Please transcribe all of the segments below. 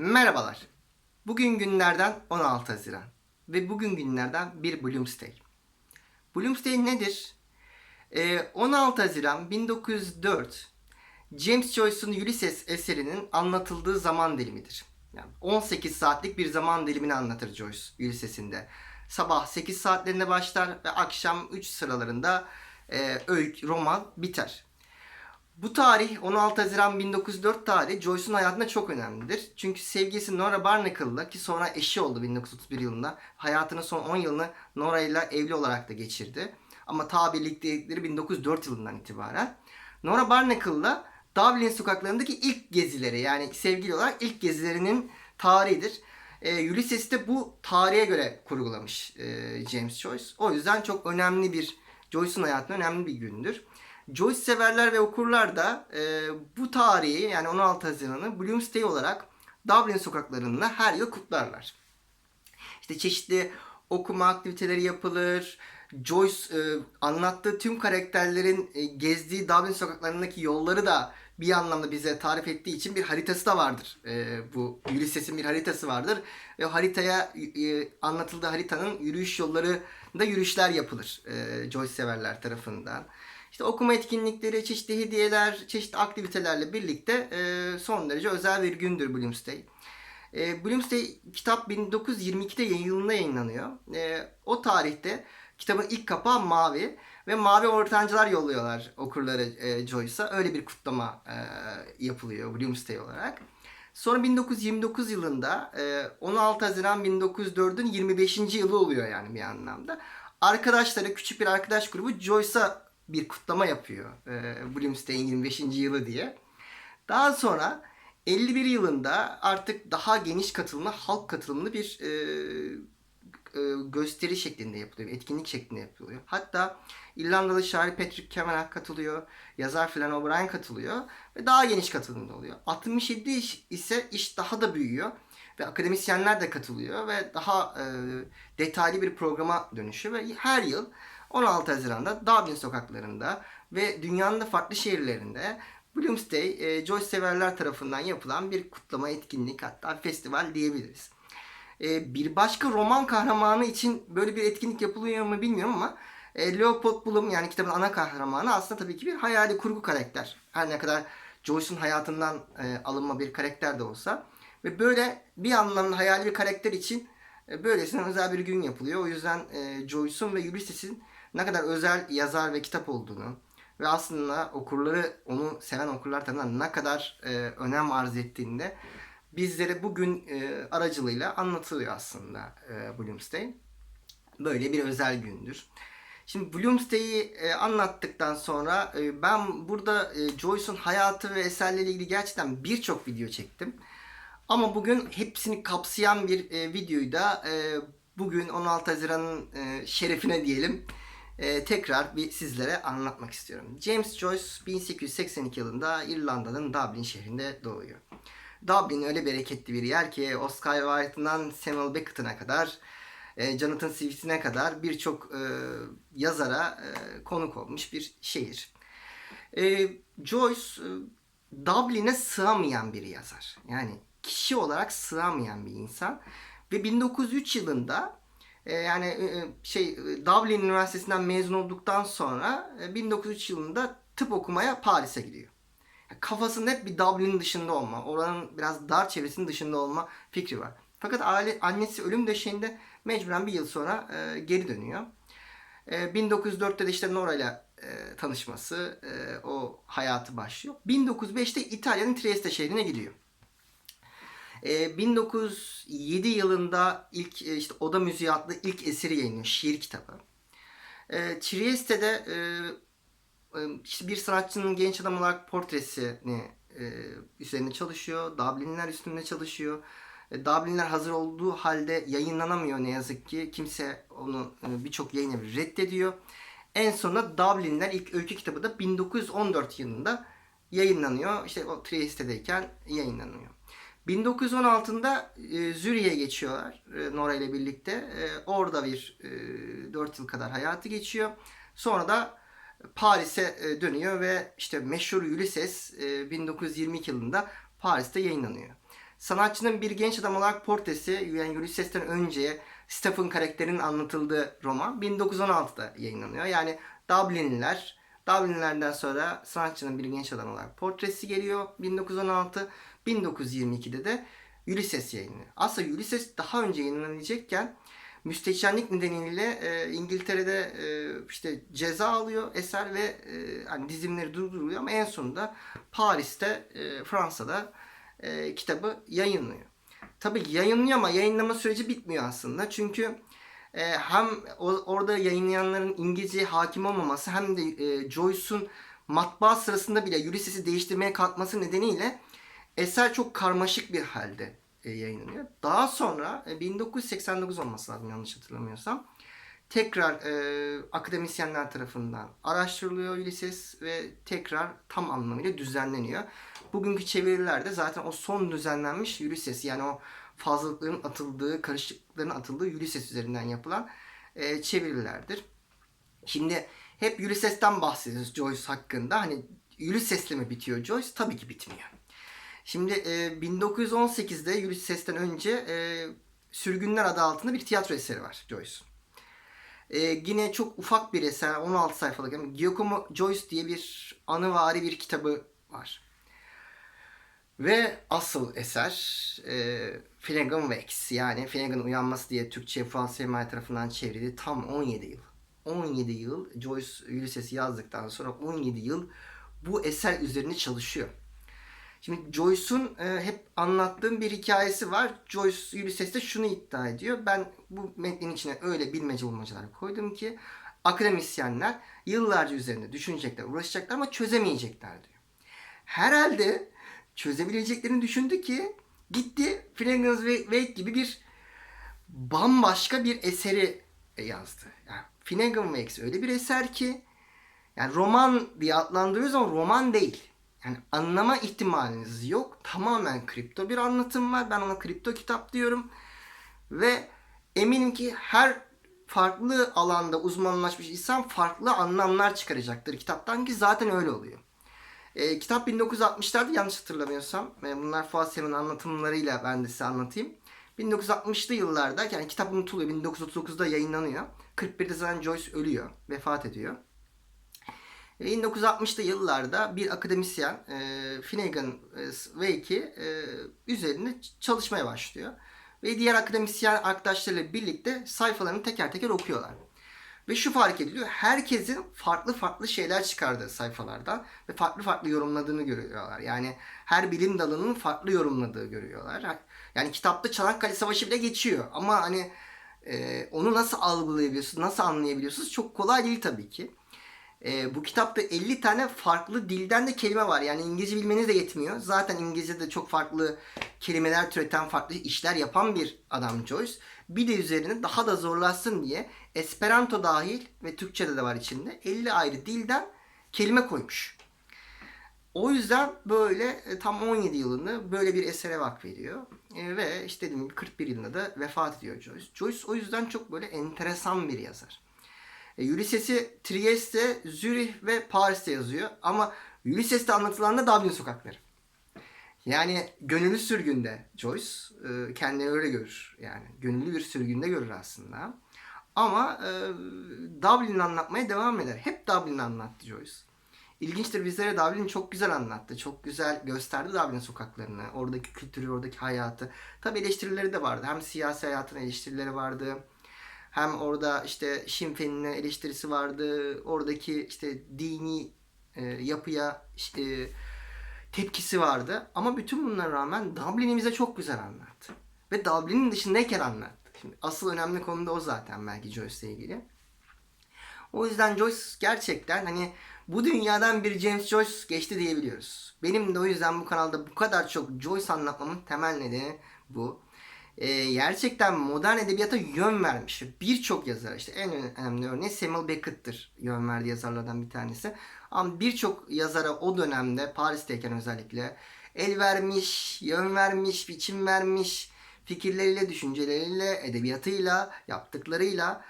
Merhabalar. Bugün günlerden 16 Haziran ve bugün günlerden bir Bloomsday. Bloomsday nedir? Ee, 16 Haziran 1904 James Joyce'un Ulysses eserinin anlatıldığı zaman dilimidir. Yani 18 saatlik bir zaman dilimini anlatır Joyce Ulysses'inde. Sabah 8 saatlerinde başlar ve akşam 3 sıralarında e, öykü, roman biter. Bu tarih 16 Haziran 1904 tarihi Joyce'un hayatında çok önemlidir. Çünkü sevgilisi Nora Barnacle'la ki sonra eşi oldu 1931 yılında. Hayatının son 10 yılını Nora ile evli olarak da geçirdi. Ama ta birliktelikleri 1904 yılından itibaren. Nora Barnacle'la Dublin sokaklarındaki ilk gezileri yani sevgili olarak ilk gezilerinin tarihidir. E, Ulysses de bu tarihe göre kurgulamış e, James Joyce. O yüzden çok önemli bir Joyce'un hayatında önemli bir gündür. Joyce severler ve okurlar da e, bu tarihi yani 16 Haziran'ı Bloomsday olarak Dublin sokaklarında her yıl kutlarlar. İşte çeşitli okuma aktiviteleri yapılır. Joyce e, anlattığı tüm karakterlerin e, gezdiği Dublin sokaklarındaki yolları da bir anlamda bize tarif ettiği için bir haritası da vardır. E, bu Ulysses'in bir haritası vardır. Ve haritaya e, anlatıldığı haritanın yürüyüş yolları da yürüyüşler yapılır e, Joyce severler tarafından. İşte okuma etkinlikleri, çeşitli hediyeler, çeşitli aktivitelerle birlikte e, son derece özel bir gündür Bloomsday. E, Bloomsday kitap 1922'de yayınında yayınlanıyor. E, o tarihte kitabın ilk kapağı mavi ve mavi ortancılar yolluyorlar okurları e, Joyce'a. Öyle bir kutlama e, yapılıyor Bloomsday olarak. Sonra 1929 yılında e, 16 Haziran 1904'ün 25. yılı oluyor yani bir anlamda. Arkadaşları, küçük bir arkadaş grubu Joyce'a bir kutlama yapıyor. E, Bloomsday'in 25. yılı diye. Daha sonra 51 yılında artık daha geniş katılımlı, halk katılımlı bir e, e, gösteri şeklinde yapılıyor, etkinlik şeklinde yapılıyor. Hatta İrlandalı şair Patrick Kavanagh katılıyor, yazar Flann O'Brien katılıyor ve daha geniş katılımda oluyor. 67 iş ise iş daha da büyüyor ve akademisyenler de katılıyor ve daha e, detaylı bir programa dönüşüyor ve her yıl 16 Haziran'da Dublin sokaklarında ve dünyanın da farklı şehirlerinde Bloomsday, e, Joyce severler tarafından yapılan bir kutlama etkinlik hatta festival diyebiliriz. E, bir başka roman kahramanı için böyle bir etkinlik yapılıyor mu bilmiyorum ama e, Leopold Bloom yani kitabın ana kahramanı aslında tabii ki bir hayali kurgu karakter. Her ne kadar Joyce'un hayatından e, alınma bir karakter de olsa. Ve böyle bir anlamda hayali bir karakter için e, böylesine özel bir gün yapılıyor. O yüzden e, Joyce'un ve Ulysses'in ne kadar özel yazar ve kitap olduğunu ve aslında okurları onu seven okurlar tarafından ne kadar e, önem arz ettiğini de bizlere bugün e, aracılığıyla anlatılıyor aslında e, Bloomsday. Böyle bir özel gündür. Şimdi Bloomsday'i e, anlattıktan sonra e, ben burada e, Joyce'un hayatı ve eserleriyle ilgili gerçekten birçok video çektim. Ama bugün hepsini kapsayan bir e, videoyu da e, bugün 16 Haziran'ın e, şerefine diyelim e, tekrar bir sizlere anlatmak istiyorum. James Joyce 1882 yılında İrlanda'nın Dublin şehrinde doğuyor. Dublin öyle bereketli bir yer ki Oscar Wilde'ından Samuel Beckett'ına kadar e, Jonathan Swift'ine kadar birçok e, yazara e, konuk olmuş bir şehir. E, Joyce e, Dublin'e sığamayan bir yazar. Yani kişi olarak sığamayan bir insan. Ve 1903 yılında e, yani e, şey e, Dublin Üniversitesi'nden mezun olduktan sonra e, 1903 yılında tıp okumaya Paris'e gidiyor. Kafasında hep bir Dublin'in dışında olma, oranın biraz dar çevresinin dışında olma fikri var. Fakat aile, annesi ölüm döşeğinde mecburen bir yıl sonra e, geri dönüyor. E, 1904'te de işte Nora ile e, tanışması, e, o hayatı başlıyor. 1905'te İtalya'nın Trieste şehrine gidiyor. E, 1907 yılında ilk e, işte Oda Müziği adlı ilk eseri yayınlıyor, şiir kitabı. E, Trieste'de e, işte bir sanatçının genç adam olarak portresini e, üzerine çalışıyor. Dublinler üstünde çalışıyor. E, Dublinler hazır olduğu halde yayınlanamıyor ne yazık ki. Kimse onu e, birçok yayın evi reddediyor. En sonunda Dublinler ilk öykü kitabı da 1914 yılında yayınlanıyor. İşte o Trieste'deyken yayınlanıyor. 1916'da e, Zürih'e geçiyorlar e, Nora ile birlikte. E, orada bir e, 4 yıl kadar hayatı geçiyor. Sonra da Paris'e e, dönüyor ve işte meşhur Ulysses e, 1922 yılında Paris'te yayınlanıyor. sanatçının bir genç adam olarak portresi yani Ulysses'ten önce Stephen karakterinin anlatıldığı roman 1916'da yayınlanıyor. Yani Dublinliler, Dublinlilerden sonra sanatçının bir genç adam olarak portresi geliyor 1916. 1922'de de Ulysses yayınlanıyor. Aslında Ulysses daha önce yayınlanacakken müstehcenlik nedeniyle e, İngiltere'de e, işte ceza alıyor eser ve e, hani dizimleri durduruluyor ama en sonunda Paris'te e, Fransa'da e, kitabı yayınlıyor. Tabi yayınlıyor ama yayınlama süreci bitmiyor aslında. Çünkü e, hem orada yayınlayanların İngilizceye hakim olmaması hem de e, Joyce'un matbaa sırasında bile Ulysses'i değiştirmeye kalkması nedeniyle eser çok karmaşık bir halde e, yayınlanıyor. Daha sonra e, 1989 olması lazım yanlış hatırlamıyorsam. Tekrar e, akademisyenler tarafından araştırılıyor Ulysses ve tekrar tam anlamıyla düzenleniyor. Bugünkü çevirilerde zaten o son düzenlenmiş Ulysses yani o fazlalıkların atıldığı, karışıklıkların atıldığı Ulysses üzerinden yapılan e, çevirilerdir. Şimdi hep Ulysses'ten bahsediyoruz Joyce hakkında. Hani Ulysses'le mi bitiyor Joyce? Tabii ki bitmiyor. Şimdi e, 1918'de Ulysses'ten önce e, Sürgünler adı altında bir tiyatro eseri var Joyce'un. E, yine çok ufak bir eser, 16 sayfalık. Yani Giacomo Joyce diye bir anıvari bir kitabı var. Ve asıl eser e, Finnegan Wakes yani Finnegan Uyanması diye Türkçe Fuat Semai tarafından çevrildi. Tam 17 yıl. 17 yıl Joyce Ulysses'i yazdıktan sonra 17 yıl bu eser üzerine çalışıyor. Şimdi Joyce'un e, hep anlattığım bir hikayesi var. Joyce Ulysses'te şunu iddia ediyor. Ben bu metnin içine öyle bilmece bulmacalar koydum ki akademisyenler yıllarca üzerinde düşünecekler, uğraşacaklar ama çözemeyecekler diyor. Herhalde çözebileceklerini düşündü ki gitti Finnegan's Wake gibi bir bambaşka bir eseri yazdı. Yani Finnegan Wakes öyle bir eser ki yani roman diye adlandırıyoruz ama roman değil. Yani anlama ihtimaliniz yok. Tamamen kripto bir anlatım var. Ben ona kripto kitap diyorum. Ve eminim ki her farklı alanda uzmanlaşmış insan farklı anlamlar çıkaracaktır kitaptan ki zaten öyle oluyor. E, kitap 1960'larda yanlış hatırlamıyorsam. E, bunlar Fuat Sem'in anlatımlarıyla ben de size anlatayım. 1960'lı yıllarda yani kitap unutuluyor. 1939'da yayınlanıyor. 41'de zaten Joyce ölüyor. Vefat ediyor. 1960'lı yıllarda bir akademisyen e, Finnegan e, Wake'i e, üzerinde çalışmaya başlıyor. Ve diğer akademisyen arkadaşlarıyla birlikte sayfalarını teker teker okuyorlar. Ve şu fark ediliyor. Herkesin farklı farklı şeyler çıkardığı sayfalardan ve farklı farklı yorumladığını görüyorlar. Yani her bilim dalının farklı yorumladığı görüyorlar. Yani kitapta Çanakkale Savaşı bile geçiyor. Ama hani e, onu nasıl algılayabiliyorsunuz, nasıl anlayabiliyorsunuz çok kolay değil tabii ki. E, bu kitapta 50 tane farklı dilden de kelime var. Yani İngilizce bilmeniz de yetmiyor. Zaten İngilizce'de çok farklı kelimeler türeten, farklı işler yapan bir adam Joyce. Bir de üzerine daha da zorlaşsın diye Esperanto dahil ve Türkçe'de de var içinde 50 ayrı dilden kelime koymuş. O yüzden böyle e, tam 17 yılını böyle bir esere vakfediyor. E, ve işte dediğim gibi 41 yılında da vefat ediyor Joyce. Joyce o yüzden çok böyle enteresan bir yazar. E, Ulysses'i Trieste, Zürih ve Paris'te yazıyor. Ama Ulysses'te anlatılan da Dublin sokakları. Yani gönüllü sürgünde Joyce e, kendini öyle görür. Yani gönüllü bir sürgünde görür aslında. Ama e, Dublin'i anlatmaya devam eder. Hep Dublin'i anlattı Joyce. İlginçtir bizlere Dublin'i çok güzel anlattı. Çok güzel gösterdi Dublin sokaklarını. Oradaki kültürü, oradaki hayatı. Tabi eleştirileri de vardı. Hem siyasi hayatın eleştirileri vardı. Hem orada işte Sinn Féin'in eleştirisi vardı. Oradaki işte dini e, yapıya işte, tepkisi vardı. Ama bütün bunlara rağmen Dublin'i bize çok güzel anlattı. Ve Dublin'in dışındayken anlattı. Şimdi asıl önemli konu da o zaten belki Joyce'la ilgili. O yüzden Joyce gerçekten hani bu dünyadan bir James Joyce geçti diyebiliyoruz. Benim de o yüzden bu kanalda bu kadar çok Joyce anlatmamın temel nedeni bu. Ee, gerçekten modern edebiyata yön vermiş. Birçok yazar işte en önemli örneği Samuel Beckett'tir yön verdiği yazarlardan bir tanesi. Ama birçok yazara o dönemde Paris'teyken özellikle el vermiş, yön vermiş, biçim vermiş fikirleriyle, düşünceleriyle, edebiyatıyla, yaptıklarıyla.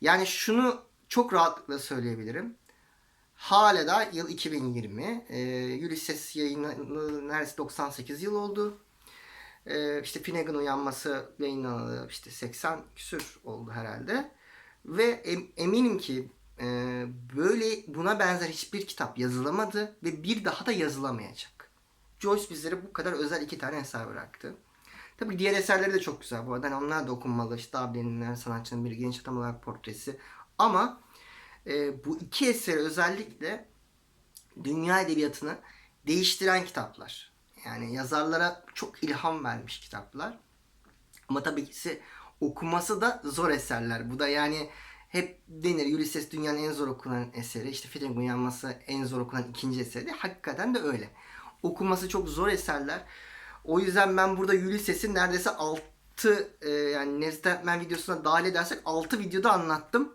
Yani şunu çok rahatlıkla söyleyebilirim. Hala da yıl 2020. E, Ulysses yayını neredeyse 98 yıl oldu. Ee, işte Finnegan uyanması yayınlanalı işte 80 küsür oldu herhalde. Ve em- eminim ki e, böyle buna benzer hiçbir kitap yazılamadı ve bir daha da yazılamayacak. Joyce bizlere bu kadar özel iki tane eser bıraktı. Tabii diğer eserleri de çok güzel bu arada. Hani onlar da okunmalı. İşte Dublin'ler sanatçının bir genç adam olarak portresi. Ama e, bu iki eseri özellikle dünya edebiyatını değiştiren kitaplar. Yani yazarlara çok ilham vermiş kitaplar. Ama tabii ki okuması da zor eserler. Bu da yani hep denir Ulysses dünyanın en zor okunan eseri. İşte Finnegan Uyanması en zor okunan ikinci eseri. Hakikaten de öyle. Okuması çok zor eserler. O yüzden ben burada Ulysses'i neredeyse 6 e, yani Nezletmen videosuna dahil edersek 6 videoda anlattım.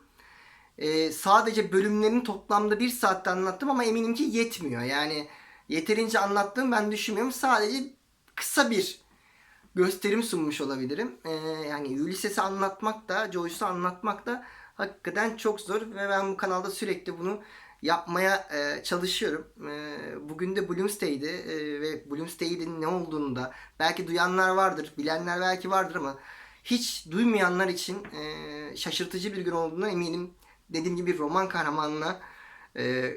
E, sadece bölümlerini toplamda 1 saatte anlattım ama eminim ki yetmiyor. Yani yeterince anlattığım ben düşünmüyorum. Sadece kısa bir gösterim sunmuş olabilirim. E, yani Ulysses'i anlatmak da, Joyce'u anlatmak da hakikaten çok zor ve ben bu kanalda sürekli bunu yapmaya e, çalışıyorum. E, bugün de Bloomsday'di e, ve Bloomsday'in ne olduğunu da belki duyanlar vardır, bilenler belki vardır ama hiç duymayanlar için e, şaşırtıcı bir gün olduğuna eminim. Dediğim gibi roman kahramanına e,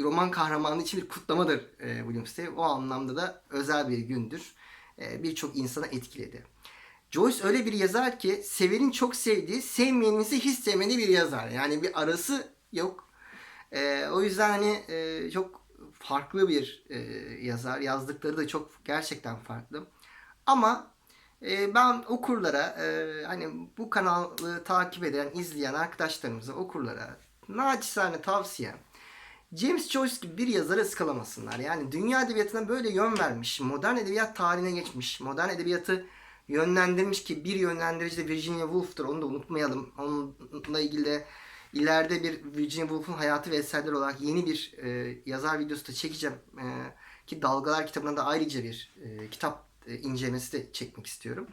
roman kahramanı için bir kutlamadır e, Bloomsday. O anlamda da özel bir gündür. E, Birçok insana etkiledi. Joyce öyle bir yazar ki sevenin çok sevdiği, sevmeyenin ise hiç sevmediği bir yazar. Yani bir arası yok. Ee, o yüzden hani e, çok farklı bir e, yazar. Yazdıkları da çok gerçekten farklı. Ama e, ben okurlara e, hani bu kanalı takip eden, izleyen arkadaşlarımıza, okurlara naçizane tavsiyem James Joyce gibi bir yazarı ıskalamasınlar. Yani dünya edebiyatına böyle yön vermiş, modern edebiyat tarihine geçmiş, modern edebiyatı yönlendirmiş ki bir yönlendirici de Virginia Woolf'tur. Onu da unutmayalım. Onunla ilgili de ileride bir Virginia Woolf'un hayatı ve eserleri olarak yeni bir e, yazar videosu da çekeceğim. E, ki Dalgalar kitabına da ayrıca bir e, kitap e, incelemesi de çekmek istiyorum.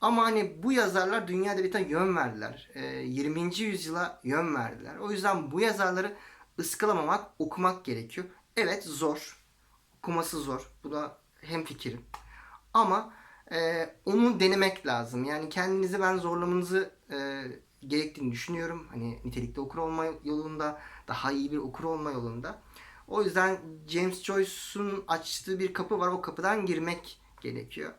Ama hani bu yazarlar dünya edebiyatına yön verdiler. E, 20. yüzyıla yön verdiler. O yüzden bu yazarları ıskalamamak, okumak gerekiyor. Evet zor. Okuması zor. Bu da hem fikrim. Ama e, onu denemek lazım. Yani kendinizi ben zorlamanızı e, gerektiğini düşünüyorum. Hani nitelikli okur olma yolunda, daha iyi bir okur olma yolunda. O yüzden James Joyce'un açtığı bir kapı var. O kapıdan girmek gerekiyor.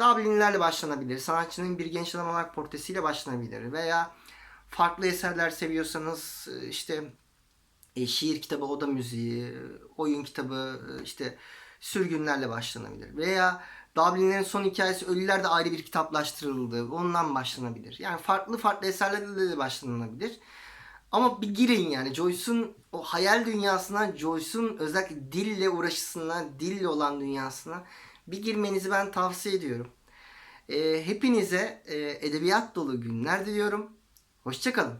Dublin'lerle başlanabilir. Sanatçının bir genç adam olarak portresiyle başlanabilir. Veya farklı eserler seviyorsanız e, işte e, şiir kitabı, oda müziği, oyun kitabı, e, işte sürgünlerle başlanabilir. Veya Dublin'lerin son hikayesi Ölüler de ayrı bir kitaplaştırıldı. Ondan başlanabilir. Yani farklı farklı eserlerle de başlanabilir. Ama bir girin yani Joyce'un o hayal dünyasına, Joyce'un özellikle dille uğraşısına, dille olan dünyasına bir girmenizi ben tavsiye ediyorum. E, hepinize e, edebiyat dolu günler diliyorum. Hoşçakalın.